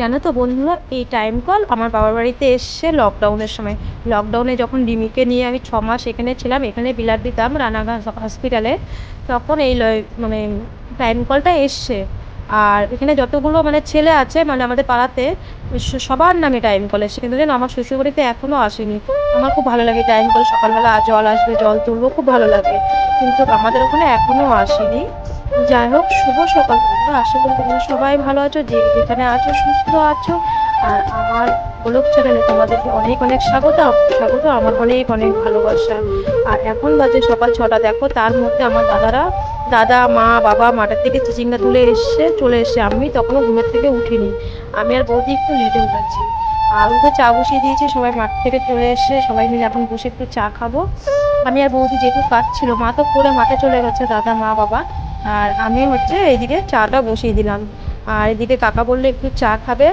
জানো তো বন্ধুরা, এই টাইম কল আমার বাবার বাড়িতে এসছে লকডাউনের সময়। লকডাউনে যখন রিমিকে নিয়ে আমি ছ মাস এখানে ছিলাম, এখানে বিলাট দিতাম রানাঘাট হসপিটালে তখন এই মানে টাইম কলটা এসছে। আর এখানে যতগুলো মানে ছেলে আছে মানে আমাদের পাড়াতে সবার নামে টাইম কল এসছে। কিন্তু জানো, আমার শ্বশুরবাড়িতে এখনও আসেনি। আমার খুব ভালো লাগে টাইম কল সকালবেলা জল আসবে, জল তুলবো, খুব ভালো লাগে। কিন্তু আমাদের ওখানে এখনও আসেনি। যাই হোক, শুভ সকাল বন্ধুরা। আশা করি তোমরা সবাই ভালো আছো, যে যেখানে আছো, সুস্থ আছো। আর আমার ব্লগ চ্যানেলে তোমাদেরকে অনেক অনেক স্বাগত। স্বাগত, আমার অনেক অনেক ভালোবাসা। আর এখন বাজে সকাল ছটা, দেখো, তার মধ্যে আমার দাদারা, দাদা, মা, বাবা মাঠের থেকে চিচিঙ্গা তুলে এসছে, চলে এসছে। আমি তখনও ঘুমের থেকে উঠিনি। আমি আর বৌদি একটু লেটে উঠেছি। আর উঠে চা বসিয়ে দিয়েছি, সবাই মাঠ থেকে চলে এসছে, সবাই মিলে এখন বসে একটু চা খাব। আমি আর বৌদি যেহেতু কাজ ছিল, মা তো করে মাঠে চলে গেছে, দাদা, মা, বাবা। আর আমি হচ্ছে এইদিকে চাটা বসিয়ে দিলাম। আর এদিকে কাকা বলল, একটু চা খাবে?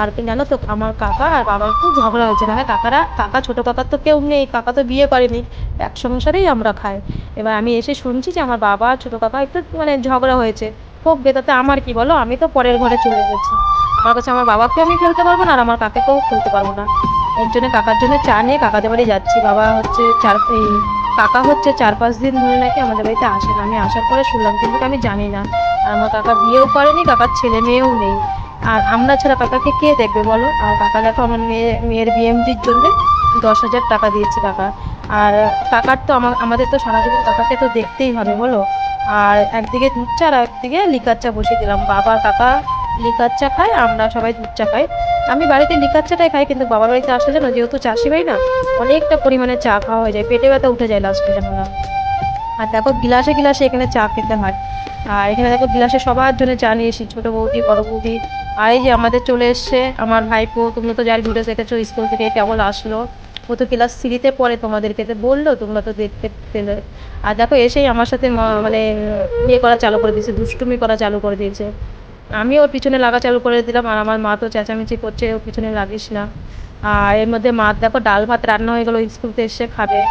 আর জানো তো, আমার কাকা আর বাবার খুব ঝগড়া হয়েছে। না কাকারা, কাকা ছোট কাকার তো কেউ নেই, কাকা তো বিয়ে করেনি। এক সংসারেই আমরা খাই। এবার আমি এসে শুনছি যে আমার বাবা আর ছোট কাকা একটু মানে ঝগড়া হয়েছে। খুব বেতাতে আমার কি বলো, আমি তো পরের ঘরে চলে গেছি। আমার কাছে আমার বাবাকে আমি খেলতে পারব না, আর আমার কাকাকেও খেলতে পারব না। এর জন্য কাকার জন্য চা নিয়ে কাকাদের বাড়ি যাচ্ছি। বাবা হচ্ছে চার এই কাকা হচ্ছে চার পাঁচ দিন ধরে নাকি আমাদের বাড়িতে আসে না। আমি আসার পরে শুনলাম, কিন্তু আমি জানি না। আর আমার কাকা বিয়েও করেনি, কাকার ছেলে মেয়েও নেই। আর আমরা ছাড়া কাকাকে কে দেখবে বলো? আর কাকা দেখো আমার মেয়ে, মেয়ের বিএমজির জন্য দশ হাজার টাকা দিয়েছে কাকা। আর কাকার তো আমার আমাদের তো সারা জীবন কাকাকে তো দেখতেই হবে বলো। আর একদিকে দুধ চা আর একদিকে লিকার চা বসিয়ে দিলাম। বাবা কাকা লিকার চা খায়, আমরা সবাই দুধ চা খাই। আমি বাড়িতে লিকার চাটাই খাই, কিন্তু বাবার বাড়িতে আসা যায় না যেহেতু চাষি বাড়ি না, অনেকটা পরিমাণে চা খাওয়া হয়ে যায়, পেটে ব্যথা উঠে যায় লাস্টে যখন। আর দেখো, গিলাসে গিলাসে এখানে চা খেতে হয়। আর এখানে দেখো, গিলাসে সবার জন্য চা নিয়ে এসেছি, ছোটো বৌদি, বড় বৌদি। আর এই যে আমাদের চলে এসছে আমার ভাইপো তোমরা তো যার ভিডিও দেখেছ স্কুল থেকে কেবল আসলো। ও তো ক্লাস থ্রিতে পড়ে তোমাদেরকে তো বলল, তোমরা তো দেখতে পেলে। আর দেখো, এসেই আমার সাথে মানে ইয়ে করা চালু করে দিয়েছে, দুষ্টুমি করা চালু করে দিয়েছে। আমি ওর পিছনে লাগা চালু করে দিলাম আর আমার মা তো চেঁচামেচি করছে, ওর পিছনে লাগিস না। আর এর মধ্যে মা, দেখো ডাল ভাত রান্না হয়ে গেলো স্কুল থেকে এসে খাবে।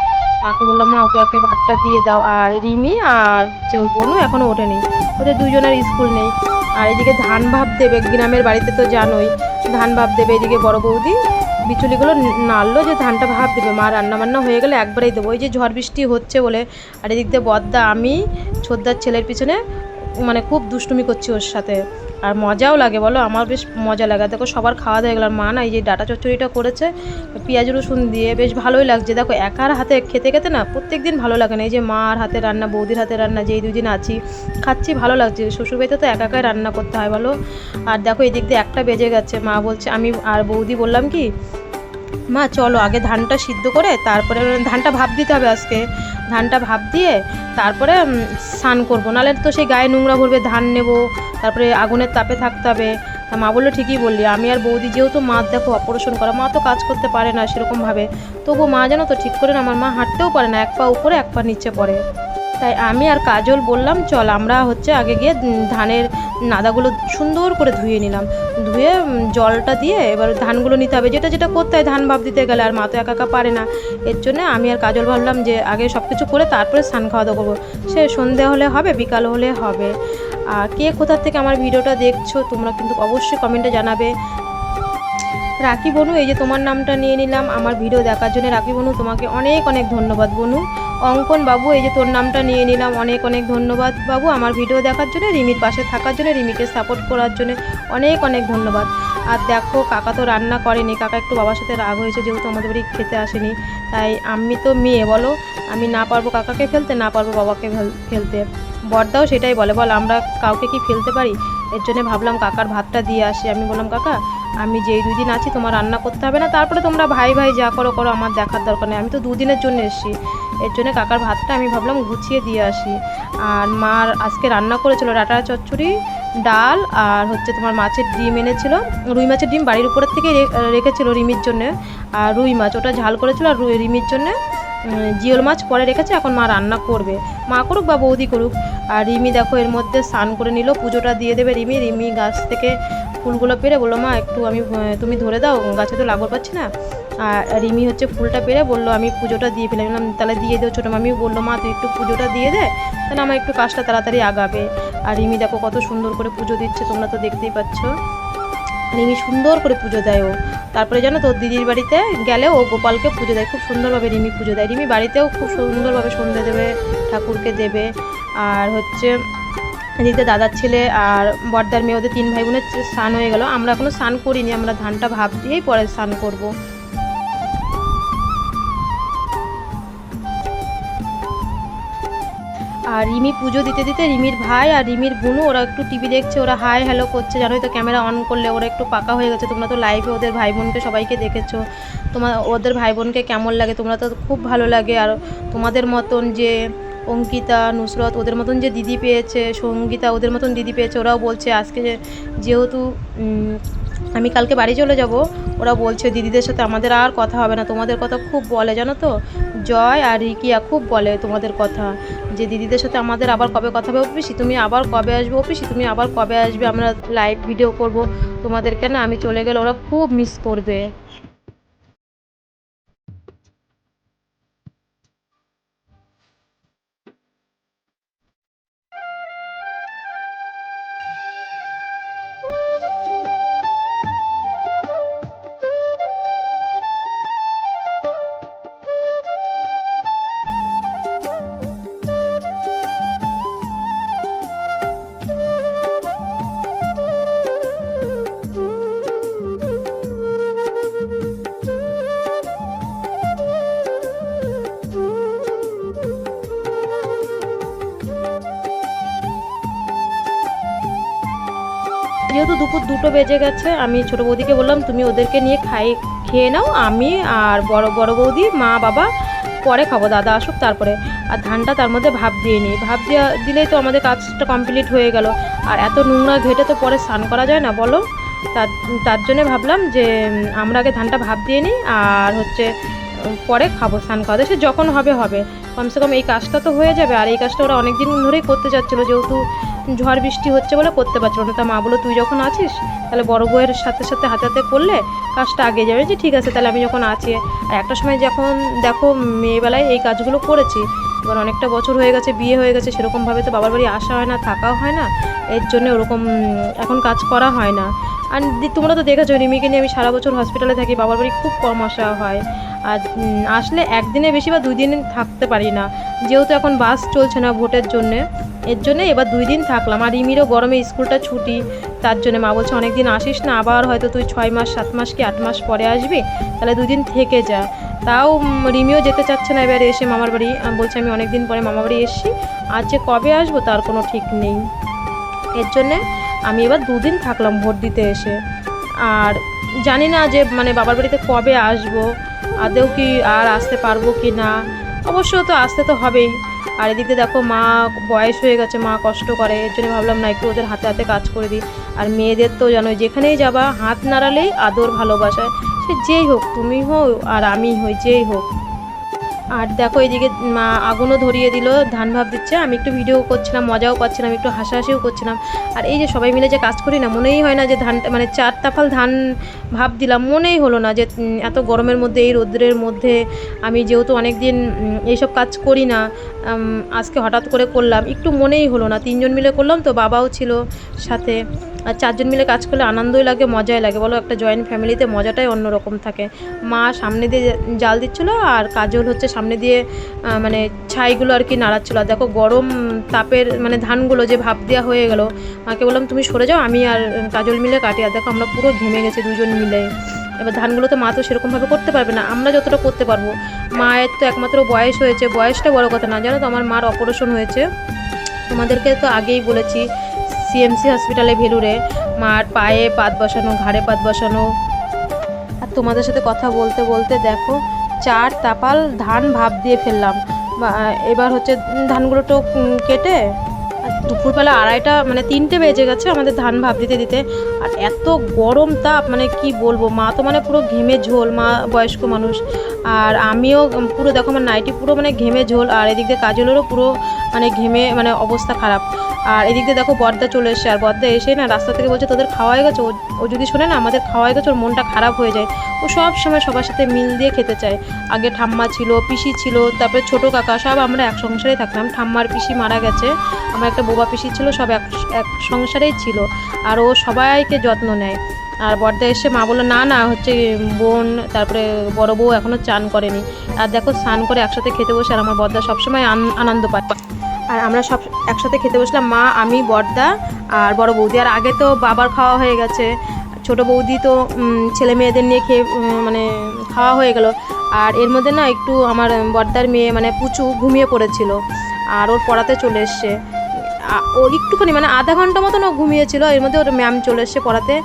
মাকে বললাম, মা, ওকে ওকে ভাতটা দিয়ে দাও। আর রিমি আর যে ওর বোনও এখনও ওঠেনি। ওদের দুজনের স্কুল নেই। আর এদিকে ধান ভাব দেবে, গ্রামের বাড়িতে তো জানোই। ধান ভাব দেবে এদিকে বড় বৌদি। বিচুলিগুলো নাড়লো যে ধানটা ভাব দেবে। মা রান্না বান্না হয়ে গেলে একবারেই দেবো। ওই যে ঝড় বৃষ্টি হচ্ছে বলে। আর এদিক দিয়ে বদ্দা, আমি, ছোদ্দার ছেলের পিছনে মানে খুব দুষ্টুমি করছি ওর সাথে। আর মজাও লাগে বলো, আমার বেশ মজা লাগে। দেখো সবার খাওয়া দাওয়া গেল, আর মা না এই যে ডাটা চচ্চড়িটা করেছে, পেঁয়াজ রসুন দিয়ে বেশ ভালোই লাগছে। দেখো একার হাতে খেতে খেতে না প্রত্যেক দিন ভালো লাগে না। এই যে মার হাতে রান্না, বৌদির হাতে রান্না, যেই দুদিন আছি, খাচ্ছি ভালো লাগছে। শ্বশুরবাড়িতে তো একা একাই রান্না করতে হয় বলো। আর দেখো এদিক দিয়ে একটা বেজে গেছে। মা বলছে, আমি আর বৌদি বললাম কি, মা চলো আগে ধানটা সিদ্ধ করে, তারপরে ধানটা ভাব দিতে হবে আজকে। ধানটা ভাপ দিয়ে তারপরে স্নান করব। নাহলে তো সেই গায়ে নোংরা ভরবে ধান নেব, তারপরে আগুনের তাপে থাকতে হবে। মা বলল, ঠিকই বললি। আমি আর বৌদি যেহেতু মা, দেখো অপারেশন করা, মা তো কাজ করতে পারে না সেরকমভাবে। তবু মা জানো তো, ঠিক করে না, আমার মা হাঁটতেও পারে না, এক পা উপরে, এক পা নিচে পড়ে। তাই আমি আর কাজল বললাম, চল আমরা হচ্ছে আগে গিয়ে ধানের নাদাগুলো সুন্দর করে ধুয়ে নিলাম। ধুয়ে জলটা দিয়ে এবার ধানগুলো নিতে হবে। যেটা যেটা করতে হয়, ধান ভাব দিতে গেলে আর মা তো একা একা পারে না। এর জন্য আমি আর কাজল ভাবলাম যে আগে সব কিছু করে তারপরে স্নান খাওয়া দাওয়া করব। সে সন্ধে হলে হবে, বিকাল হলে হবে। আর কে কোথার থেকে আমার ভিডিওটা দেখছ, তোমরা কিন্তু অবশ্যই কমেন্টে জানাবে। রাখি বনু, এই যে তোমার নামটা নিয়ে নিলাম, আমার ভিডিও দেখার জন্য রাখি বনু, তোমাকে অনেক অনেক ধন্যবাদ বনু। অঙ্কন বাবু, এই যে তোর নামটা নিয়ে নিলাম, অনেক অনেক ধন্যবাদ বাবু, আমার ভিডিও দেখার জন্য, রিমির পাশে থাকার জন্য, রিমিকে সাপোর্ট করার জন্য অনেক অনেক ধন্যবাদ। আর দেখো, কাকা তো রান্না করেনি, কাকা একটু বাবার সাথে রাগ হয়েছে, যেহেতু আমাদের বাড়ি খেতে আসেনি, তাই আমি তো মেয়ে, বলো, আমি না পারব কাকাকে ফেলতে, না পারব বাবাকে ফেল- ফেলতে। বড়দাও সেটাই বলে, বল, আমরা কাউকে কি ফেলতে পারি? এর জন্য ভাবলাম কাকার ভাতটা দিয়ে আসি। আমি বললাম, কাকা আমি যেই দুদিন আছি, তোমার রান্না করতে হবে না। তারপরে তোমরা ভাই ভাই যা করো করো, আমার দেখার দরকার নেই। আমি তো দুদিনের জন্য এসেছি। এর জন্য কাকার ভাতটা আমি ভাবলাম গুছিয়ে দিয়ে আসি। আর মার আজকে রান্না করেছিল ডাটা চচ্চড়ি, ডাল আর হচ্ছে তোমার মাছের ডিম এনেছিল। রুই মাছের ডিম বাড়ির উপরের থেকে রেখেছিল রিমির জন্য। আর রুই মাছ, ওটা ঝাল করেছিল আর রুই, রিমির জন্য জিওল মাছ পরে রেখেছে। এখন মা রান্না করবে। মা করুক বা বৌদি করুক। আর রিমি দেখো এর মধ্যে স্নান করে নিল, পুজোটা দিয়ে দেবে রিমি। রিমি গাছ থেকে ফুলগুলো পেরে বলল, মা, একটু আমি তুমি ধরে দাও, গাছে তো লাগর পাচ্ছি না। আর রিমি হচ্ছে ফুলটা পেরে বলল, আমি পুজোটা দিয়ে ফেলে বললাম তাহলে দিয়ে দেও। ছোটো মামিও বলল, মা, তুই একটু পুজোটা দিয়ে দে, তাহলে আমার একটু কাজটা তাড়াতাড়ি আগাবে। আর রিমি দেখো কত সুন্দর করে পুজো দিচ্ছে, তোমরা তো দেখতেই পাচ্ছ। রিমি সুন্দর করে পুজো দেয় ও। তারপরে জানো তোর দিদির বাড়িতে গেলে ও গোপালকে পুজো দেয়, খুব সুন্দরভাবে রিমি পুজো দেয়। রিমি বাড়িতেও খুব সুন্দরভাবে সন্ধে দেবে, ঠাকুরকে দেবে। আর হচ্ছে এদিকে দাদার ছেলে আর বর্দার মেয়ে, ওদের তিন ভাই বোনের স্নান হয়ে গেল। আমরা এখনও স্নান করিনি, আমরা ধানটা ভাব দিয়েই পরে স্নান করব। আর রিমি পুজো দিতে দিতে রিমির ভাই আর রিমির বোনও ওরা একটু টিভি দেখছে, ওরা হাই হ্যালো করছে, জানোই তো ক্যামেরা অন করলে ওরা একটু পাকা হয়ে গেছে। তোমরা তো লাইভে ওদের ভাই বোনকে সবাইকে দেখেছ। তোমার ওদের ভাই বোনকে কেমন লাগে? তোমরা তো খুব ভালো লাগে। আর তোমাদের মতন যে অঙ্কিতা, নুসরত, ওদের মতন যে দিদি পেয়েছে, সঙ্গীতা, ওদের মতন দিদি পেয়েছে, ওরাও বলছে আজকে যেহেতু আমি কালকে বাড়ি চলে যাব, ওরা বলছে দিদিদের সাথে আমাদের আর কথা হবে না, তোমাদের কথা খুব বলে, জানো তো? জয় আর রিকিয়া খুব বলে তোমাদের কথা, যে দিদিদের সাথে আমাদের আবার কবে কথা হবে অফিসি? তুমি আবার কবে আসবে অফিসি? তুমি আবার কবে আসবে? আমরা লাইভ ভিডিও করব, তোমাদেরকে না আমি চলে গেলে ওরা খুব মিস করবে। যেহেতু দুপুর দুটো বেজে গেছে, আমি ছোটো বৌদিকে বললাম, তুমি ওদেরকে নিয়ে খাই, খেয়ে নাও, আমি আর বড় বড় বৌদি, মা, বাবা, পরে খাব, দাদা আসুক তারপরে। আর ধানটা তার মধ্যে ভাপ দিয়ে নিই ভাপ দেওয়া দিলেই তো আমাদের কাজটা কমপ্লিট হয়ে গেল। আর এত নোংরা ঘেটে তো পরে স্নান করা যায় না, বলো? তার তার জন্যে ভাবলাম যে, আমরা আগে ধানটা ভাপ দিয়ে নিই, আর হচ্ছে, পরে খাব স্নান করা সে যখন হবে হবে। কমসে কম এই কাজটা তো হয়ে যাবে। আর এই কাজটা ওরা অনেক দিন ধরেই করতে চাচ্ছিলো, যেহেতু ঝড় বৃষ্টি হচ্ছে বলে করতে পারছিল না। তা মা বলো তুই যখন আছিস, তাহলে বড় বউয়ের সাথে সাথে হাতে হাতে করলে কাজটা আগে যাবে। যে ঠিক আছে, তাহলে আমি যখন আছি। আর একটা সময় যখন দেখো, মেয়েবেলায় এই কাজগুলো করেছি, এবার অনেকটা বছর হয়ে গেছে, বিয়ে হয়ে গেছে, সেরকমভাবে তো বাবার বাড়ি আসা হয় না, থাকাও হয় না। এর জন্য ওরকম এখন কাজ করা হয় না। আর তোমরা তো দেখেছ, রিমিকে নিয়ে আমি সারা বছর হসপিটালে থাকি, বাবার বাড়ি খুব কম আসা হয়। আর আসলে একদিনে বেশি বা দুই দিন থাকতে পারি না। যেহেতু এখন বাস চলছে না ভোটের জন্যে, এর জন্য এবার দুই দিন থাকলাম। আর রিমিরও গরমে স্কুলটা ছুটি, তার জন্য মা বলছে অনেক দিন আসিস না, আবার হয়তো তুই ছয় মাস, সাত মাস কি আট মাস পরে আসবি? তাহলে দুদিন থেকে যা। তাও রিমিও যেতে চাচ্ছে না এবার এসে মামার বাড়ি। বলছে, আমি অনেক দিন পরে মামার বাড়ি এসেছি। আর যে কবে আসব তার কোনো ঠিক নেই। এর জন্যে আমি এবার দুদিন থাকলাম ভোট দিতে এসে। আর জানি না যে মানে বাবার বাড়িতে কবে আসব আদেও কি আর আসতে পারব কি না। অবশ্য তো আসতে তো হবেই। আর এদিকে দেখো মা বয়স হয়ে গেছে, মা কষ্ট করে, এর জন্য ভাবলাম না একটু ওদের হাতে হাতে কাজ করে দিই। আর মেয়েদের তো জানো যেখানেই যাবা, হাত নাড়ালেই আদর ভালোবাসায় সে যেই হোক, তুমি হও আর আমি হই, যেই হোক। আর দেখো এদিকে মা আগুনও ধরিয়ে দিল, ধান ভাব দিচ্ছে। আমি একটু ভিডিও করছিলাম, মজাও পাচ্ছিলাম একটু হাসাহাসিও করছিলাম। আর এই যে সবাই মিলে যে কাজ করি না, মনেই হয় না যে ধানটা মানে চার তাফাল ধান ভাব দিলাম, মনেই হলো না যে এত গরমের মধ্যে, এই রৌদ্রের মধ্যে আমি যেহেতু অনেক দিন এইসব কাজ করি না আজকে হঠাৎ করে করলাম, একটু মনেই হলো না। তিনজন মিলে করলাম তো বাবাও ছিল সাথে। আর চারজন মিলে কাজ করলে আনন্দই লাগে, মজাই লাগে। বলো, একটা জয়েন্ট ফ্যামিলিতে মজাটাই অন্যরকম থাকে। মা সামনে দিয়ে জাল দিচ্ছিল আর কাজল হচ্ছে সামনে দিয়ে মানে ছাইগুলো আর কি নাড়াচ্ছিলো। আর দেখো গরম তাপের মানে ধানগুলো যে ভাপ দেওয়া হয়ে গেল, মাকে বললাম, তুমি সরে যাও, আমি আর কাজল মিলে কাটি। আর দেখো আমরা পুরো ঘেমে গেছি দুজন মিলে। এবার ধানগুলো তো মা তো সেরকমভাবে করতে পারবে না, আমরা যতটা করতে পারব। মায়ের তো একমাত্র বয়স হয়েছে, বয়সটা বড় কথা না। জানো তো, আমার মার অপারেশন হয়েছে। তোমাদেরকে তো আগেই বলেছি সিএমসি হসপিটালে ভেলুরে, মার পায়ে পাত বসানো, ঘাড়ে পাত বসানো। আর তোমাদের সাথে কথা বলতে বলতে দেখো, চার তাপাল ধান ভাপ দিয়ে ফেললাম। এবার হচ্ছে ধানগুলো তো কেটে দুপুরবেলা আড়াইটা মানে তিনটে বেজে গেছে আমাদের ধান ভাব দিতে দিতে। আর এত গরম তাপ মানে কি বলব, মা তো মানে পুরো ঘেমে ঝোল, মা বয়স্ক মানুষ। আর আমিও পুরো দেখো আমার নাইটি পুরো মানে ঘেমে ঝোল, আর এদিক দিয়ে কাজলেরও পুরো মানে ঘেমে মানে অবস্থা খারাপ। আর এদিক দিয়ে দেখো বর্দা চলে এসছে। আর বর্দা এসে না রাস্তা থেকে বলছে, তোদের খাওয়া হয়ে গেছে? ও- যদি শোনে না, আমাদের খাওয়া হয়ে গেছে, ওর মনটা খারাপ হয়ে যায়। ও সব সময় সবার সাথে মিল দিয়ে খেতে চায়। আগে ঠাম্মা ছিল, পিসি ছিল, তারপরে ছোটো কাকা, সব আমরা এক সংসারেই থাকতাম। ঠাম্মার পিসি মারা গেছে, আমার একটা বোবা পিসি ছিল, সব এক এক সংসারেই ছিল। আর ও সবাইকে যত্ন নেয়। আর বর্দা এসে মা বলল, না না, হচ্ছে বোন, তারপরে বড় বউ এখনও চান করেনি। আর দেখো, স্নান করে একসাথে খেতে বসে, আর আমার বর্দা সবসময় আন- আনন্দ পায়। আর আমরা সব একসাথে খেতে বসলাম, মা, আমি, বর্দা আর বড় বৌদি। আর আগে তো বাবার খাওয়া হয়ে গেছে। ছোট বৌদি তো ছেলে মেয়েদের নিয়ে খেয়ে মানে খাওয়া হয়ে গেল। আর এর মধ্যে না একটু আমার বর্দার মেয়ে মানে পুচু, ঘুমিয়ে পড়েছিল। আর ওর পড়াতে চলে এসছে। ও একটুখানি মানে আধা ঘণ্টা মতন ও ঘুমিয়েছিল। এর মধ্যে ওর ম্যাম চলে এসছে পড়াতে।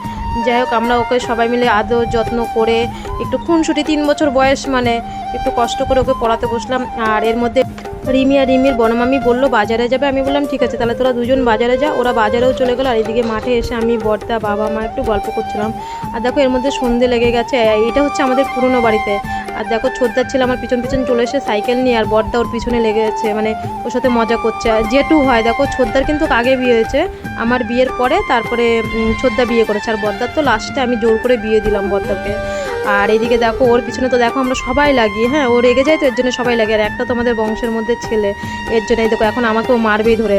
যাই হোক, আমরা ওকে সবাই মিলে আদর যত্ন করে একটু খুনসুটি তিন বছর বয়স মানে একটু কষ্ট করে ওকে পড়াতে বসলাম। আর এর মধ্যে রিমি আর রিমির বনমামি বলল, বাজারে যাবে? আমি বললাম, ঠিক আছে, তাহলে তোরা দুজন বাজারে যা। ওরা বাজারেও চলে গেলো, আর এদিকে মাঠে এসে আমি, বর্দা, বাবা, মা একটু গল্প করছিলাম। আর দেখো, এর মধ্যে সন্ধে লেগে গেছে। এটা হচ্ছে আমাদের পুরনো বাড়িতে। আর দেখো ছোদ্দার ছেলে আমার পিছন পিছন চলে এসে সাইকেল নিয়ে, আর বর্দা ওর পিছনে লেগেছে মানে ওর সাথে মজা করছে। আর জেঠু হয়, দেখো ছোদ্দার কিন্তু আগে বিয়ে হয়েছে। আমার বিয়ের পরে, তারপরে ছোদ্দা বিয়ে করেছে, আর বর্দার তো লাস্টে আমি জোর করে বিয়ে দিলাম বর্দাকে। আর এদিকে দেখো, ওর পিছনে তো দেখো আমরা সবাই লাগি হ্যাঁ ও রেগে যায় তো, এর জন্য সবাই লাগে। আর একটা তো আমাদের বংশের মধ্যে ছেলে, এর জন্য এই দেখো, এখন আমাকেও মারবেই ধরে।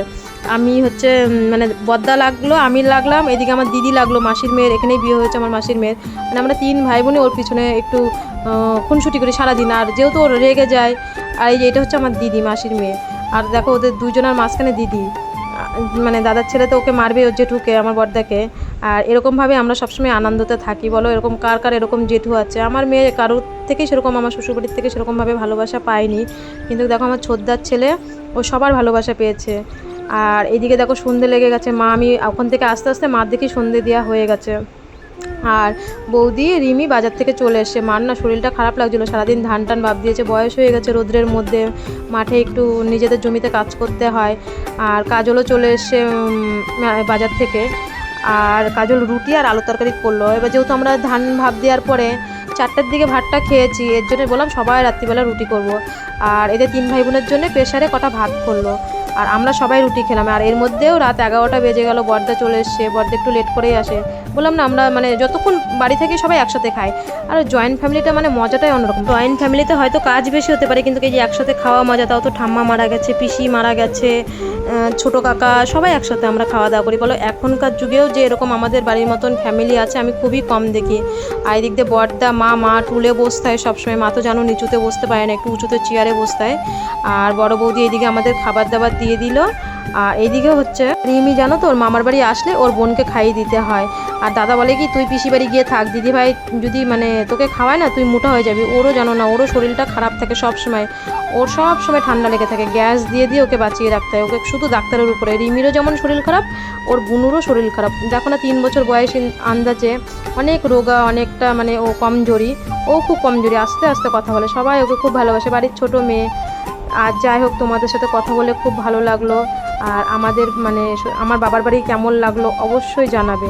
আমি হচ্ছে মানে বদ্দা লাগল, আমি লাগলাম, এদিকে আমার দিদি লাগল, মাসির মেয়ের, এখানেই বিয়ে হয়েছে আমার মাসির মেয়ের। মানে আমরা তিন ভাই বোনে ওর পিছনে একটু খুনসুটি করি সারাদিন। আর যেহেতু ওর রেগে যায়, আর এই যে এটা হচ্ছে আমার দিদি, মাসির মেয়ে। আর দেখো, ওদের দুজনের মাঝখানে দিদি। মানে দাদার ছেলে তো ওকে মারবে ওর জেঠুকে, আমার বর্দাকে। আর এরকমভাবে আমরা সবসময় আনন্দতে থাকি, বলো? এরকম কার কার এরকম জেঠু আছে? আমার মেয়ে কারোর থেকেই সেরকম, আমার শ্বশুরবাড়ির থেকে সেরকমভাবে ভালোবাসা পায়নি। কিন্তু দেখো, আমার ছোদ্দার ছেলে, ও সবার ভালোবাসা পেয়েছে। আর এদিকে দেখো, সন্ধে লেগে গেছে। মা, আমি ওখান থেকে আস্তে আস্তে মার দেখি সন্ধে দেওয়া হয়ে গেছে। আর বৌদি রিমি বাজার থেকে চলে এসছে মার না শরীরটা খারাপ লাগছিল, সারাদিন ধান টান ভাব দিয়েছে, বয়স হয়ে গেছে রোদ্রের মধ্যে, মাঠে একটু নিজেদের জমিতে কাজ করতে হয়। আর কাজলও চলে এসছে বাজার থেকে। আর কাজল রুটি আর আলু তরকারি করল। এবার যেহেতু আমরা ধান ভাব দেওয়ার পরে চারটার দিকে ভাতটা খেয়েছি, এর জন্য বললাম সবাই রাত্রিবেলা রুটি করব। আর এদের তিন ভাই বোনের জন্য প্রেশারে কটা ভাত করল। আর আমরা সবাই রুটি খেলাম। আর এর মধ্যেও রাত এগারোটা বেজে গেল, বর্দা চলে এসছে। বর্দা একটু লেট করেই আসে। বললাম, না, আমরা মানে যতক্ষণ বাড়ি থেকে সবাই একসাথে খাই। আর জয়েন্ট ফ্যামিলিটা মানে মজাটাই অন্যরকম। জয়েন্ট ফ্যামিলিতে হয়তো কাজ বেশি হতে পারে, কিন্তু এই যে একসাথে খাওয়া মজা, তাও তো ঠাম্মা মারা গেছে, পিসি মারা গেছে ছোটো কাকা, সবাই একসাথে আমরা খাওয়া দাওয়া করি। বলো, এখনকার যুগেও যে এরকম আমাদের বাড়ির মতন ফ্যামিলি আছে, আমি খুবই কম দেখি। আর এদিক দিয়ে বর্দা, মা মা টুলে বসতায় সবসময়। মা তো জানো, নিচুতে বসতে পারে না, একটু উঁচুতে চেয়ারে বসতায় আর বড় বৌদি এদিকে আমাদের খাবার দাবার দিয়ে দিল। আর এইদিকে হচ্ছে, রিমি জানো তো, ওর মামার বাড়ি আসলে ওর বোনকে খাইয়ে দিতে হয়। আর দাদা বলে কি, তুই পিসি বাড়ি গিয়ে থাক, দিদি ভাই যদি মানে তোকে খাওয়ায় না, তুই মোটা হয়ে যাবি। ওরও জানো না, ওরও শরীরটা খারাপ থাকে সব সময়। ওর সব সময় ঠান্ডা লেগে থাকে। গ্যাস দিয়ে দিয়ে ওকে বাঁচিয়ে রাখতে হয়। ওকে শুধু ডাক্তারের উপরে। রিমিরও যেমন শরীর খারাপ, ওর বুনুরও শরীর খারাপ। দেখো না, তিন বছর বয়স আন্দাজে অনেক রোগা, অনেকটা মানে ও কমজোরি। ও খুব কমজোরি, আস্তে আস্তে কথা বলে। সবাই ওকে খুব ভালোবাসে। বাড়ির ছোট মেয়ে। আর যাই হোক, তোমাদের সাথে কথা বলে খুব ভালো লাগল। আর আমাদের মানে আমার বাবার বাড়ি কেমন লাগল অবশ্যই জানাবে।